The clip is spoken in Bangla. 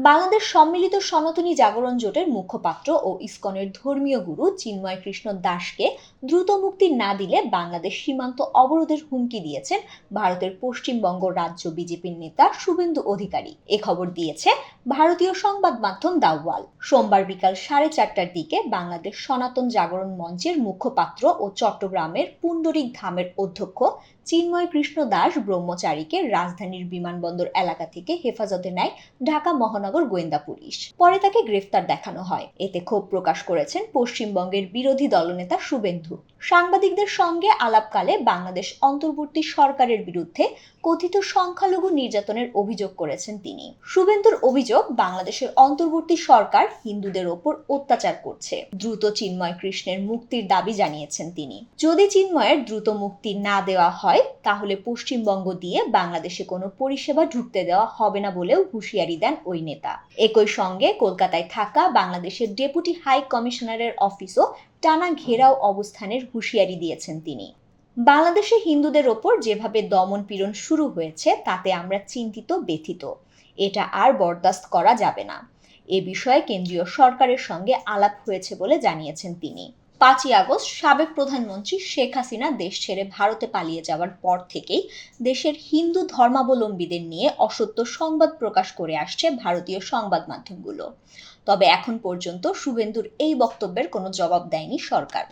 বাংলাদেশ সম্মিলিত সনাতনী জাগরণ জোটের মুখপাত্র ও ইসকনের ধর্মীয় গুরু চিন্ময় কৃষ্ণ দাসকে দ্রুত মুক্তি না দিলে বাংলাদেশ সীমান্ত অবরোধের হুমকি দিয়েছেন ভারতের পশ্চিমবঙ্গ রাজ্য বিজেপির নেতা শুভেন্দু অধিকারী। এ খবর দিয়েছে ভারতীয় সংবাদ মাধ্যম দাওয়াল। সোমবার বিকাল সাড়ে চারটার দিকে বাংলাদেশ সনাতন জাগরণ মঞ্চের মুখপাত্র ও চট্টগ্রামের পুণ্ডরিক ধামের অধ্যক্ষ চিন্ময় কৃষ্ণ দাস ব্রহ্মচারীকে রাজধানীর বিমানবন্দর এলাকা থেকে হেফাজতে নেয় ঢাকা মহানগর গোয়েন্দা পুলিশ। পরে তাকে গ্রেফতার দেখানো হয়। এতে ক্ষোভ প্রকাশ করেছেন পশ্চিমবঙ্গের বিরোধী দলনেতা শুভেন্দু। সাংবাদিকদের সঙ্গে আলাপকালে বাংলাদেশ অন্তর্বর্তী সরকারের বিরুদ্ধে কথিত সংখ্যালঘু নির্যাতনের অভিযোগ করেছেন তিনি। শুভেন্দুর অভিযোগ, বাংলাদেশের অন্তর্বর্তী সরকার হিন্দুদের ওপর অত্যাচার করছে। দ্রুত চিন্ময় কৃষ্ণের মুক্তির দাবি জানিয়েছেন তিনি। যদি চিন্ময়ের দ্রুত মুক্তি না দেওয়া হয়, তাহলে পশ্চিমবঙ্গ দিয়ে বাংলাদেশে কোনো পরিষেবা ঢুকতে দেওয়া হবে না বলেও হুঁশিয়ারি দেন ওই নেতা একই সঙ্গে কলকাতায় থাকা বাংলাদেশের ডেপুটি হাই কমিশনারের অফিসও টানা ঘেরাও অবস্থানের হুঁশিয়ারি দিয়েছেন তিনি। বাংলাদেশে হিন্দুদের ওপর যেভাবে দমন পীড়ন শুরু হয়েছে, তাতে আমরা চিন্তিত, ব্যথিত। এটা আর বরদাস্ত করা যাবে না। এ বিষয়ে কেন্দ্রীয় সরকারের সঙ্গে আলাপ হয়েছে বলে জানিয়েছেন তিনি। পাঁচই আগস্ট সাবেক প্রধানমন্ত্রী শেখ হাসিনা দেশ ছেড়ে ভারতে পালিয়ে যাওয়ার পর থেকেই দেশের হিন্দু ধর্মাবলম্বীদের নিয়ে অসত্য সংবাদ প্রকাশ করে আসছে ভারতীয় সংবাদ মাধ্যমগুলো। তবে এখন পর্যন্ত শুভেন্দুর এই বক্তব্যের কোনো জবাব দেয়নি সরকার।